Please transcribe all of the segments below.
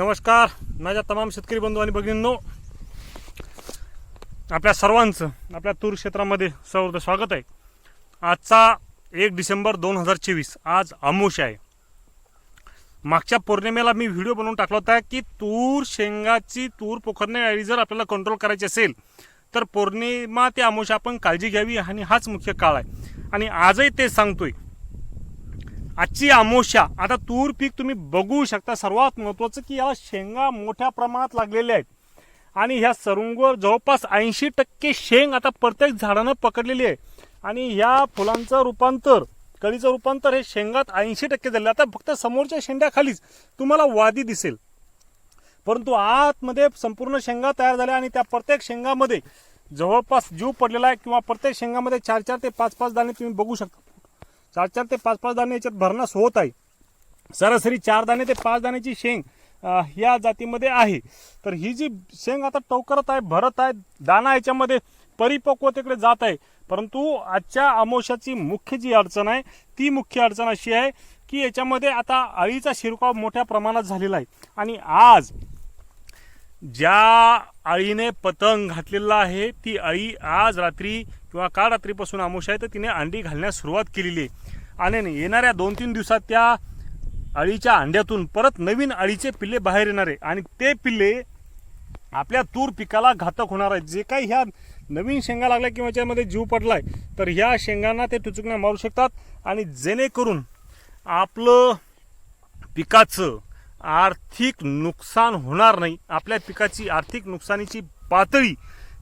नमस्कार. माझ्या तमाम शेतकरी बंधू आणि भगिनींनो आपल्या सर्वांचं आपल्या तूर क्षेत्रामध्ये सर्व स्वागत आहे. आजचा एक डिसेंबर दोन हजार चोवीस आज अमोश आहे. मागच्या पौर्णिमेला मी व्हिडिओ बनवून टाकला होता की तूर शेंगाची तूर पोखरणे जर आपल्याला कंट्रोल करायची असेल तर पौर्णिमा ते अमोश आपण काळजी घ्यावी आणि हाच मुख्य काळ आहे. आणि आजही तेच सांगतोय. आजची आमोशा. आता तूर पीक तुम्ही बघू शकता. सर्वात महत्वाचं की याला शेंगा मोठ्या प्रमाणात लागलेल्या आहेत. आणि ह्या सरुंगवर जवळपास ऐंशी टक्के शेंग आता प्रत्येक झाडानं पकडलेली आहे. आणि ह्या फुलांचं रूपांतर कळीचं रूपांतर हे शेंगात ऐंशी टक्के झाले आता फक्त समोरच्या शेंड्याखालीच तुम्हाला वादी दिसेल. परंतु आतमध्ये संपूर्ण शेंगा तयार झाल्या आणि त्या प्रत्येक शेंगामध्ये जवळपास जीव पडलेला आहे किंवा प्रत्येक शेंगामध्ये चार चार ते पाच पाच दाणे तुम्ही बघू शकता. चार चार ते पाच पाच दाणे याच्यात भरणास होत आहे. सरासरी चार दाणे ते पाच दाण्याची शेंग या जातीमध्ये आहे. तर ही जी शेंग आता टवकरत आहे भरत आहे दाणा याच्यामध्ये परिपक्वतेकडे जात आहे. परंतु आजच्या अमोशाची मुख्य जी अडचण आहे ती मुख्य अडचण अशी आहे की याच्यामध्ये आता अळीचा शिरकाव मोठ्या प्रमाणात झालेला आहे. आणि आज ज्या अळीने पतंग घातलेला आहे ती अळी आज रात्री किंवा काल रात्रीपासून आमोश आहे तर तिने अंडी घालण्यास सुरुवात केलेली आहे. आणि येणाऱ्या दोन तीन दिवसात त्या अळीच्या अंड्यातून परत नवीन अळीचे पिल्ले बाहेर येणार आहे. आणि ते पिल्ले आपल्या तूर पिकाला घातक होणार आहे जे काही ह्या नवीन शेंगा लागल्या किंवा याच्यामध्ये जीव पडलाय तर ह्या शेंगांना ते टुचुकण्या मारू शकतात. आणि जेणेकरून आपलं पिकाचं आर्थिक नुकसान होणार नाही. आपल्या पिकाची आर्थिक नुकसानीची पातळी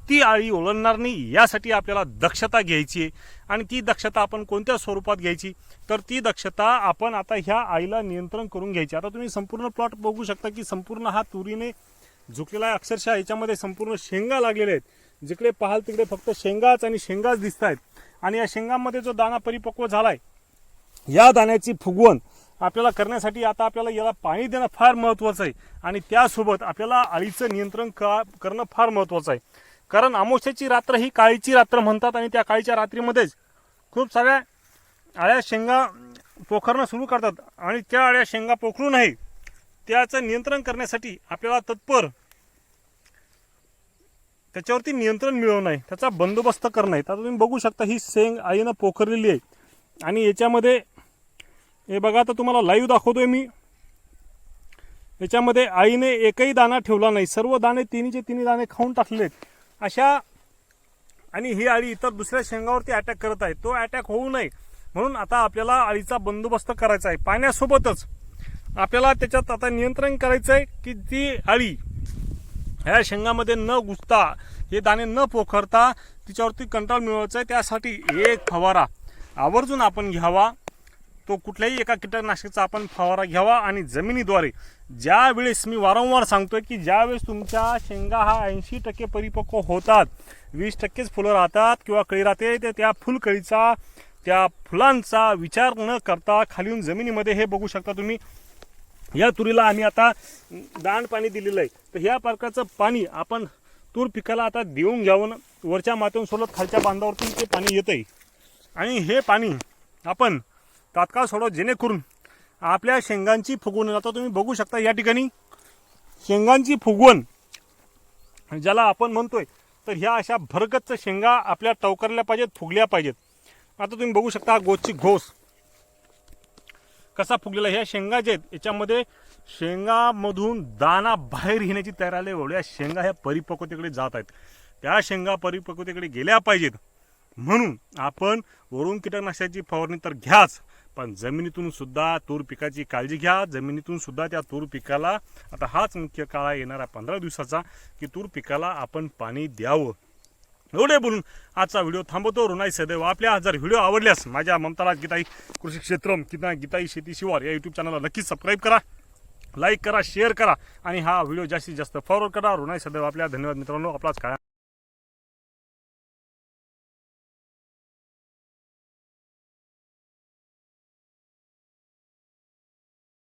ती आळी ओलांडणार नाही यासाठी आपल्याला दक्षता घ्यायची आहे. आणि ती दक्षता आपण कोणत्या स्वरूपात घ्यायची? तर ती दक्षता आपण आता ह्या आईला नियंत्रण करून घ्यायची. आता तुम्ही संपूर्ण प्लॉट बघू शकता की संपूर्ण हा तुरीने झुकलेला आहे. अक्षरशः याच्यामध्ये संपूर्ण शेंगा लागलेल्या आहेत. जिकडे पाहाल तिकडे फक्त शेंगाच आणि शेंगाच दिसत आहेत. आणि या शेंगामध्ये जो दाणा परिपक्व झालाय या दाण्याची फुगवण आपल्याला करण्यासाठी आता आपल्याला याला पाणी देणं फार महत्त्वाचं आहे. आणि त्यासोबत आपल्याला अळीचं नियंत्रण का करणं फार महत्त्वाचं आहे. कारण अमावस्याची रात्र ही काळीची रात्र म्हणतात आणि त्या काळीच्या रात्रीमध्येच खूप साऱ्या अळ्या शेंगा पोखरणं सुरू करतात आणि त्या अळ्या शेंगा पोखरू नये त्याचं नियंत्रण करण्यासाठी आपल्याला तत्पर त्याच्यावरती नियंत्रण मिळवणं आहे त्याचा बंदोबस्त करणं आहे. आता तुम्ही बघू शकता ही शेंग आईनं पोखरलेली आहे. आणि याच्यामध्ये हे बघा आता तुम्हाला लाईव्ह दाखवतोय मी. याच्यामध्ये आईने एकही दाणा ठेवला नाही. सर्व दाणे तिन्हीचे तिन्ही दाणे खाऊन टाकले आहेत. अशा आणि ही अळी इतर दुसऱ्या शेंगावरती अटॅक करत आहे. तो अटॅक होऊ नये. म्हणून आता आपल्याला अळीचा बंदोबस्त करायचा आहे. पाण्यासोबतच आपल्याला त्याच्यात आता नियंत्रण करायचं आहे की ती अळी ह्या शेंगामध्ये न घुसता हे दाणे न पोखरता तिच्यावरती कंट्रोल मिळवायचा आहे. त्यासाठी एक फवारा आवर्जून आपण घ्यावा. तो कुठल्याही एका कीटकनाशकाचा आपण फवारा घ्यावा आणि जमिनीद्वारे. ज्या वेळेस मी वारंवार सांगतोय की ज्यावेळेस तुमच्या शेंगा हा ऐंशी टक्के परिपक्व होतात वीस टक्केच फुलं राहतात किंवा कळी राहते तर त्या फुलकळीचा त्या फुलांचा विचार न करता खाली येऊन जमिनीमध्ये हे बघू शकता तुम्ही. या तुरीला आम्ही आता दाण पाणी दिलेलं आहे. तर ह्या प्रकारचं पाणी आपण तूर पिकाला आता देऊन घ्यावं वरच्या मातीतून सोडत खालच्या बांधावरतून ते पाणी येतं आहे आणि हे पाणी आपण तात्काळ सोडवा जेणेकरून आपल्या शेंगांची फुगवण आता तुम्ही बघू शकता या ठिकाणी शेंगांची फुगवण ज्याला आपण म्हणतोय तर ह्या अशा भरगच्च शेंगा आपल्या टवकरल्या पाहिजेत फुगल्या पाहिजेत. आता तुम्ही बघू शकता हा गोची घोस. कसा फुगलेला आहे? ह्या शेंगा जे आहेत याच्यामध्ये शेंगामधून दाना बाहेर घेण्याची तयार एवढ्या शेंगा ह्या परिपक्वतेकडे जात आहेत. त्या शेंगा परिपक्वतेकडे गेल्या पाहिजेत. म्हणून आपण वरून कीटकनाशकाची फवारणी तर घ्याच. पण जमिनीतून सुद्धा तूर पिकाची काळजी घ्या. जमिनीतून सुद्धा त्या तूर पिकाला आता हाच मुख्य काळ आहे येणारा पंधरा दिवसाचा की तूर पिकाला आपण पाणी द्यावं. एवढे बोलून आजचा व्हिडिओ थांबवतो. रुणाई सदैव आपल्या जर व्हिडिओ आवडल्यास माझ्या ममताला गीताई कृषी क्षेत्रम किंवा गीताई शेती शिवार या युट्यूब चॅनलला नक्कीच सबस्क्राईब करा लाईक करा शेअर करा आणि हा व्हिडिओ जास्तीत जास्त फॉरवर्ड करा. रुणाई सदैव आपल्या धन्यवाद मित्रांनो. आपलाच काय